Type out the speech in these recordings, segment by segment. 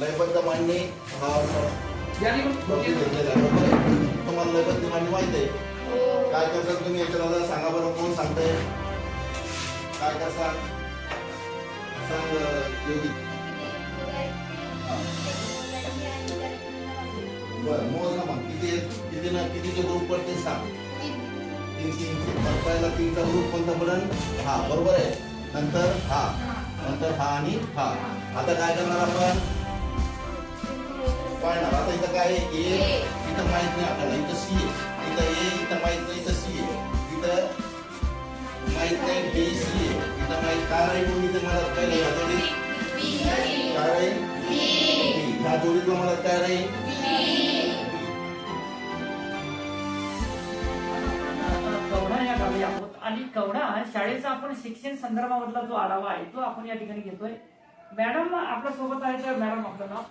लयबद्ध मांडणी हा याने वरती घेतलेला आहे. बरोबर आहे? तुम्हाला लयबद्ध मांडणी माहिती आहे. काय करसाल तुम्ही? याच्याला सांगा बरं कोण सांगताय? काय करसाल सांग योगी. बरं मोज ना मग. किती? किती ना कितीचे ग्रुप पडते सांग. तीन तीनचे तर पहिला तीनचा ग्रुप कोणता पडेल? हा बरोबर आहे. नंतर हा. नंतर हा आणि हा. आता काय करणार आपण? पाळणार. आता इथं काय आहे ए इथं माहीत नाही आपल्याला. इथं सी आहे. इथं ए इथं माहीत नाही इथं सी आहे. इथं माहीत नाही बी सी आहे. इथं माहीत काय राहील मग इथं मला काय नाही ह्या जोडीत काय राहील बी. ह्या जोडीतलं मला काय राहील? आणि कवडा शाळेचा आपण शिक्षण संदर्भामधला जो आढावा आहे तो आपण या ठिकाणी घेतोय. मॅडम आपल्यासोबत आहे तर मॅडम आपलं नाव.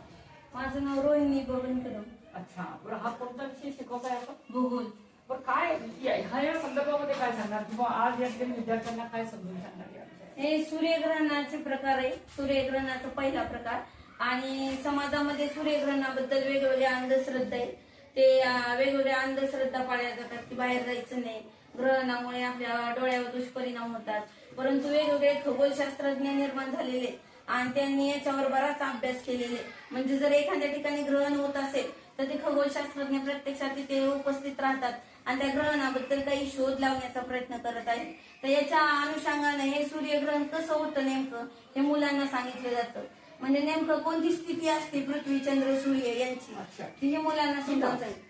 माझं नाव रोहिणी गोविंद कदम अच्छा बरं हा कोणता विषय शिकवताय आपण? भूगोल. बरं काय ह्या या संदर्भामध्ये काय सांगणार? किंवा आज या ठिकाणी विद्यार्थ्यांना काय समजून सांगणार या विषयात? हे सूर्यग्रहणाचे प्रकार आहे. सूर्यग्रहणाचा पहिला प्रकार. आणि समाजामध्ये सूर्यग्रहणाबद्दल वेगवेगळ्या अंधश्रद्धा आहेत. ते अं, वेगवेगळ्या अंधश्रद्धा पाळल्या जातात की बाहेर जायचं नाही. ग्रहणामुळे आपल्या डोळ्यावर दुष्परिणाम होतात. परंतु वेगवेगळे खगोलशास्त्रज्ञ निर्माण झालेले आहेत. आणि त्यांनी याच्यावर बराच अभ्यास केलेले. आहे. म्हणजे जर एखाद्या ठिकाणी ग्रहण होत असेल तर ते खगोलशास्त्रज्ञ प्रत्यक्षात तिथे उपस्थित राहतात. आणि त्या ग्रहणाबद्दल काही शोध लावण्याचा प्रयत्न करत आहेत. तर याच्या अनुषंगाने हे सूर्यग्रहण कसं होतं नेमकं हे मुलांना सांगितलं जातं. म्हणजे नेमकं कोणती स्थिती असते पृथ्वी चंद्र सूर्य यांची. ती हे मुलांना जाईल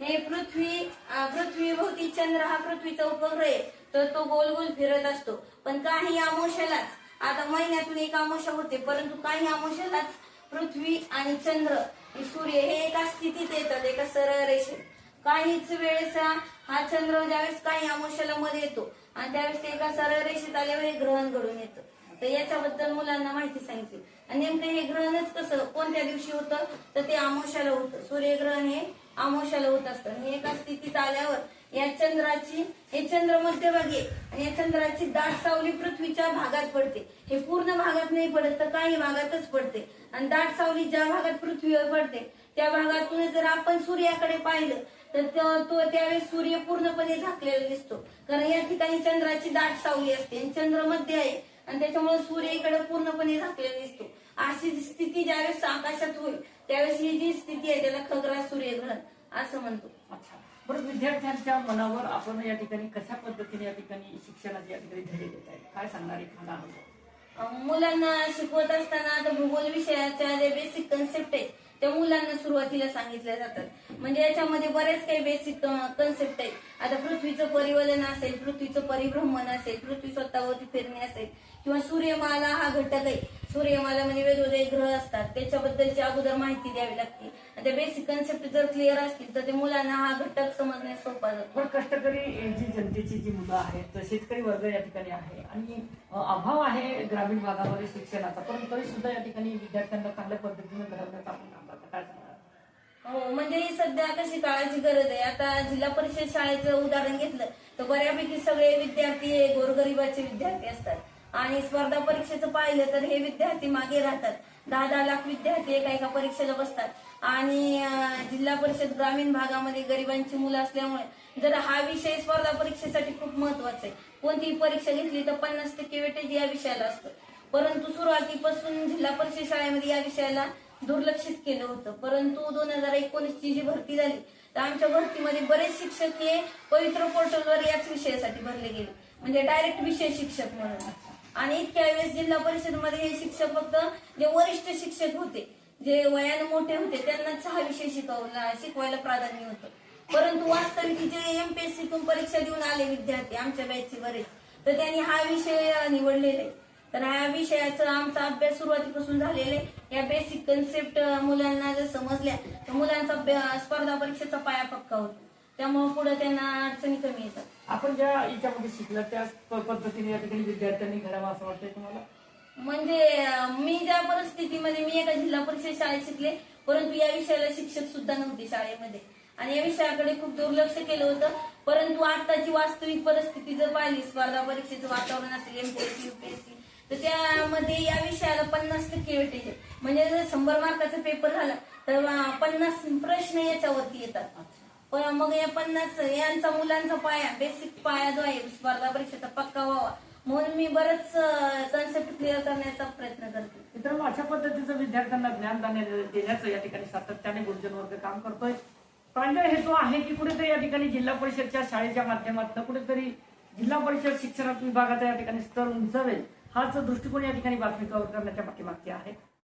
हे पृथ्वी अं, पृथ्वीभोवती चंद्र हा पृथ्वीचा उपग्रह आहे. तर तो गोल गोल फिरत असतो. पण काही अमावस्यालाच आता महिन्यातून एक अमावस्या होते परंतु काही अमाशालाच पृथ्वी आणि चंद्र सूर्य हे एका स्थितीत येतात एका सरळ रेषेत काहीच वेळेस हा चंद्र ज्यावेळेस काही अमाशाला मध्ये येतो आणि त्यावेळेस ते एका सरळ रेषेत आल्यावर हे ग्रहण घडून येतं. तर याच्याबद्दल मुलांना माहिती सांगितली आणि नेमकं हे ग्रहणच कसं कोणत्या दिवशी होतं? तर ते अमावस्याला होतं. सूर्यग्रहण हे अमाशाला होत असतं. आणि एका स्थितीत आल्यावर या चंद्राची हे चंद्र मध्यभागी आहे आणि या चंद्राची दाट सावली पृथ्वीच्या भागात पडते. हे पूर्ण भागात नाही पडत तर काही भागातच पडते. आणि दाट सावली ज्या भागात पृथ्वीवर पडते त्या भागातून जर आपण सूर्याकडे पाहिलं तर तो त्यावेळेस सूर्य पूर्णपणे झाकलेला दिसतो. कारण या ठिकाणी चंद्राची दाट सावली असते आणि चंद्रमध्ये आहे. आणि त्याच्यामुळे सूर्य इकडे पूर्णपणे झाकलेला दिसतो. अशी स्थिती ज्यावेळेस आकाशात होईल त्यावेळेस ही जी स्थिती आहे त्याला खगरा सूर्यग्रहण असं म्हणतो. अच्छा. बरं विद्यार्थ्यांच्या मनावर आपण या ठिकाणी कशा पद्धतीने या ठिकाणी शिक्षणाचे या ठिकाणी धडे देत आहे काय सांगणार एखादा अनुभव मुलांना शिकवत असताना आता भूगोल विषयाच्या जे बेसिक कन्सेप्ट आहे त्या मुलांना सुरुवातीला सांगितल्या जातात. म्हणजे याच्यामध्ये बरेच काही बेसिक कन्सेप्ट आहेत आता पृथ्वीचं परिवलन असेल पृथ्वीचं परिभ्रमण असेल पृथ्वी स्वतःवरती फिरणे असेल किंवा सूर्यमाला हा घटक आहे. सूर्यमाला म्हणजे वेगवेगळे ग्रह असतात. त्याच्याबद्दलची अगोदर माहिती द्यावी लागते. आणि त्या बेसिक कन्सेप्ट जर क्लिअर असतील तर ते मुलांना हा घटक समजण्यास सोपा जातो. पण कष्टकरी जी जनतेची जी मुलं आहेत तर शेतकरी वर्ग या ठिकाणी आहे. आणि अभाव आहे ग्रामीण भागामध्ये शिक्षणाचा पण तरी सुद्धा या ठिकाणी विद्यार्थ्यांना चांगल्या पद्धतीने घडवण्याचा आपण काम करतो काय सांगणार हो म्हणजे ही सध्या कशी काळाची गरज आहे? आता जिल्हा परिषद शाळेचं उदाहरण घेतलं तर बऱ्यापैकी सगळे विद्यार्थी हे गोरगरिबाचे विद्यार्थी असतात. आणि स्पर्धा परीक्षेचं पाहिलं तर हे विद्यार्थी मागे राहतात. दहा दहा लाख विद्यार्थी एका एका परीक्षेला बसतात. आणि जिल्हा परिषद ग्रामीण भागामध्ये गरिबांची मुलं असल्यामुळे जर हा विषय स्पर्धा परीक्षेसाठी खूप महत्त्वाचा आहे. कोणतीही परीक्षा घेतली तर पन्नास टक्के वेटेज या विषयाला असतं. परंतु सुरुवातीपासून जिल्हा परिषद शाळेमध्ये या विषयाला दुर्लक्षित केलं होतं. परंतु दोन हजार एकोणीस ची जी भरती झाली तर आमच्या भरतीमध्ये बरेच शिक्षक हे पवित्र पोर्टलवर याच विषयासाठी भरले गेले. म्हणजे डायरेक्ट विषय शिक्षक म्हणून. आणि इतक्या वेळेस जिल्हा परिषदमध्ये हे शिक्षक फक्त जे वरिष्ठ शिक्षक होते जे वयाने मोठे होते त्यांनाच हा विषय शिकवला शिकवायला प्राधान्य होतं. परंतु वास्तविक जे एमपीएससी तून परीक्षा देऊन आले विद्यार्थी आमच्या बॅचचे बरेच तर त्यांनी हा विषय निवडलेला आहे. तर ह्या विषयाचा आमचा अभ्यास सुरुवातीपासून झालेला आहे. या बेसिक कन्सेप्ट मुलांना जर समजल्या तर मुलांचा स्पर्धा परीक्षेचा पाया पक्का होतो. त्यामुळे पुढे त्यांना अडचणी कमी येतात. आपण ज्या याच्यामध्ये शिकलं त्या पद्धतीने या ठिकाणी विद्यार्थ्यांनी घडावं असं वाटतंय तुम्हाला? म्हणजे मी ज्या परिस्थितीमध्ये मी एका जिल्हा परिषद शाळेत शिकले परंतु या विषयाला शिक्षक सुद्धा नव्हते शाळेमध्ये. आणि या विषयाकडे खूप दुर्लक्ष केलं होतं. परंतु आताची वास्तविक परिस्थिती जर पाहिली स्पर्धा परीक्षेचं वातावरण असेल एमपीएससी युपीएससी तर त्यामध्ये या विषयाला पन्नास टक्के वेटेज म्हणजे जर शंभर मार्काचा पेपर झाला तर पन्नास प्रश्न याच्यावरती येतात. पण मग या पन्नास यांचा मुलांचा पाया बेसिक पाया जो आहे स्पर्धा परीक्षेचा पक्का व्हावा. म्हणून मी बरंच कन्सेप्ट क्लिअर करण्याचा प्रयत्न करते. मित्रांनो अशा पद्धतीचं विद्यार्थ्यांना ज्ञान देण्याचं या ठिकाणी सातत्याने गुरुजन वर्ग काम करतोय. प्रांजळ हेतू आहे की कुठेतरी या ठिकाणी जिल्हा परिषदच्या शाळेच्या माध्यमातून कुठेतरी जिल्हा परिषद शिक्षण विभागाचा या ठिकाणी स्तर उंचावेल. हाच दृष्टिकोन या ठिकाणी बातमी कव्हर करण्याच्या पाठीमागचे आहे.